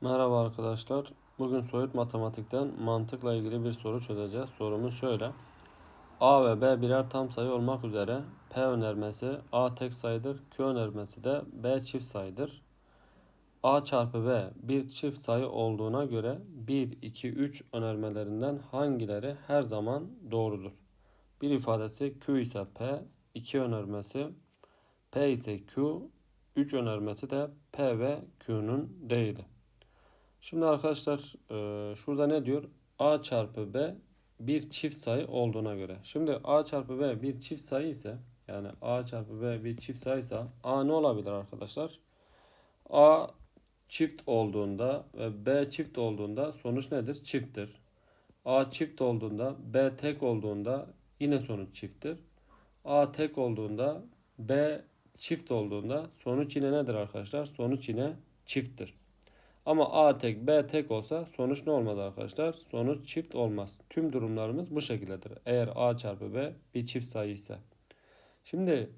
Merhaba arkadaşlar. Bugün soyut matematikten mantıkla ilgili bir soru çözeceğiz. Sorumuz şöyle. A ve B birer tam sayı olmak üzere P önermesi A tek sayıdır, Q önermesi de B çift sayıdır. A çarpı B bir çift sayı olduğuna göre 1, 2, 3 önermelerinden hangileri her zaman doğrudur? Bir ifadesi Q ise P, 2 önermesi P ise Q, 3 önermesi de P ve Q'nun değili. Şimdi arkadaşlar e, şurada ne diyor? A çarpı B bir çift sayı olduğuna göre. Şimdi A çarpı B bir çift sayı ise yani A çarpı B bir çift sayıysa A ne olabilir arkadaşlar? A çift olduğunda ve B çift olduğunda sonuç nedir? Çifttir. A çift olduğunda B tek olduğunda yine sonuç çifttir. A tek olduğunda B çift olduğunda sonuç yine nedir arkadaşlar? Sonuç yine çifttir. Ama A tek B tek olsa sonuç ne olmaz arkadaşlar? Sonuç çift olmaz. Tüm durumlarımız bu şekildedir. Eğer A çarpı B bir çift sayı ise. Şimdi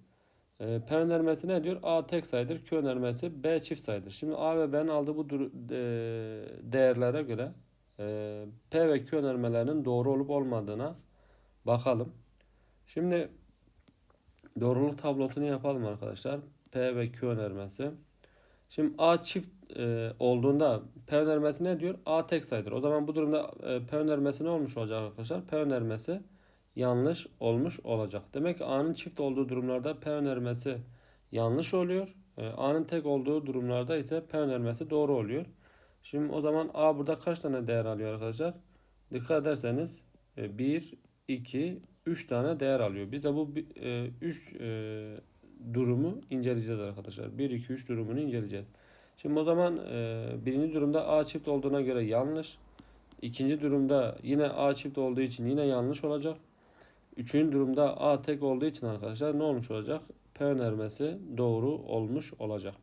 e, P önermesi ne diyor? A tek sayıdır. Q önermesi B çift sayıdır. Şimdi A ve B'nin aldığı bu de- değerlere göre e, P ve Q önermelerinin doğru olup olmadığına bakalım. Şimdi doğruluk tablosunu yapalım arkadaşlar. P ve Q önermesi. Şimdi A çift e, olduğunda P önermesi ne diyor? A tek sayıdır. O zaman bu durumda e, P önermesi ne olmuş olacak arkadaşlar? P önermesi yanlış olmuş olacak. Demek ki A'nın çift olduğu durumlarda P önermesi yanlış oluyor. E, A'nın tek olduğu durumlarda ise P önermesi doğru oluyor. Şimdi o zaman A burada kaç tane değer alıyor arkadaşlar? Dikkat ederseniz 1, 2, 3 tane değer alıyor. Biz de bu 3 durumu inceleyeceğiz arkadaşlar. 1, 2, 3 durumunu inceleyeceğiz. Şimdi o zaman e, birinci durumda A çift olduğuna göre yanlış. İkinci durumda yine A çift olduğu için yine yanlış olacak. Üçüncü durumda A tek olduğu için arkadaşlar ne olmuş olacak? P önermesi doğru olmuş olacak.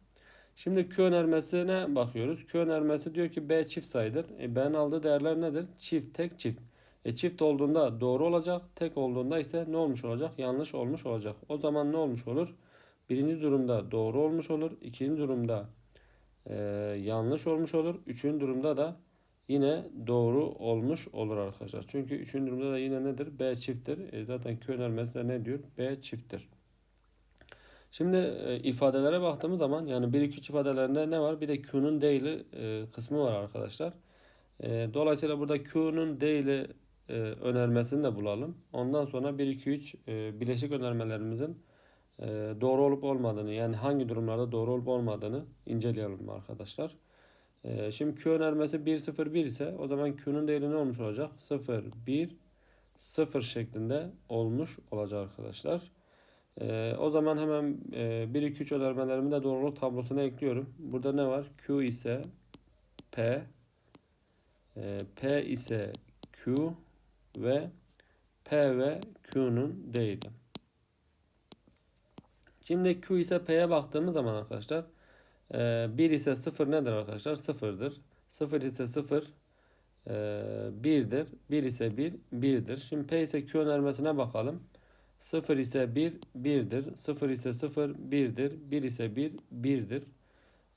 Şimdi Q önermesine bakıyoruz. Q önermesi diyor ki B çift sayıdır. E, B'nin aldığı değerler nedir? Çift, tek, çift. E, çift olduğunda doğru olacak. Tek olduğunda ise ne olmuş olacak? Yanlış olmuş olacak. O zaman ne olmuş olur? Birinci durumda doğru olmuş olur. İkinci durumda e, yanlış olmuş olur. Üçüncü durumda da yine doğru olmuş olur arkadaşlar. Çünkü üçüncü durumda da yine nedir? B çifttir. E, zaten Q önermesi de ne diyor? B çifttir. Şimdi e, ifadelere baktığımız zaman yani 1 2 3 ifadelerinde ne var? Bir de Q'nun değili e, kısmı var arkadaşlar. E, dolayısıyla burada Q'nun değili e, önermesini de bulalım. Ondan sonra 1 2 3 e, bileşik önermelerimizin doğru olup olmadığını yani hangi durumlarda doğru olup olmadığını inceleyelim arkadaşlar. E, şimdi Q önermesi 1 0 1 ise o zaman Q'nun değeri ne olmuş olacak? 0 1 0 şeklinde olmuş olacak arkadaşlar. Ee, o zaman hemen e, 1 2 3 önermelerimi de doğruluk tablosuna ekliyorum. Burada ne var? Q ise P e, P ise Q ve P ve Q'nun değili. Şimdi Q ise P'ye baktığımız zaman arkadaşlar e, 1 ise 0 nedir arkadaşlar? 0'dır. 0 ise 0 e, 1'dir. 1 ise 1 1'dir. Şimdi P ise Q önermesine bakalım. 0 ise 1 1'dir. 0 ise 0 1'dir. 1 ise 1 1'dir.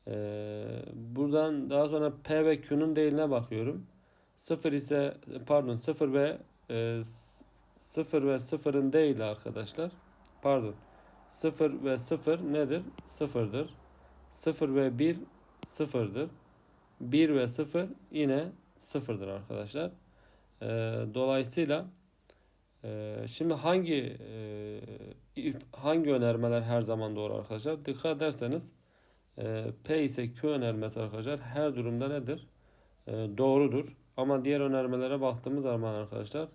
Ee, buradan daha sonra P ve Q'nun değiline bakıyorum. 0 ise pardon 0 ve e, 0 ve 0'ın değili arkadaşlar. Pardon. 0 ve 0 nedir? 0'dır. 0 ve 1 0'dır. 1 ve 0 yine 0'dır arkadaşlar. Ee, dolayısıyla ee, şimdi hangi e, hangi önermeler her zaman doğru arkadaşlar? Dikkat ederseniz e, P ise Q önermesi arkadaşlar her durumda nedir? E, doğrudur. Ama diğer önermelere baktığımız zaman arkadaşlar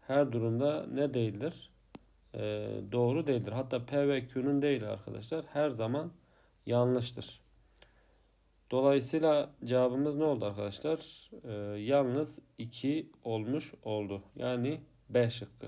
her durumda ne değildir? Doğru değildir. Hatta P ve Q'nun değil arkadaşlar her zaman yanlıştır. Dolayısıyla cevabımız ne oldu arkadaşlar? yalnız 2 olmuş oldu. Yani B şıkkı.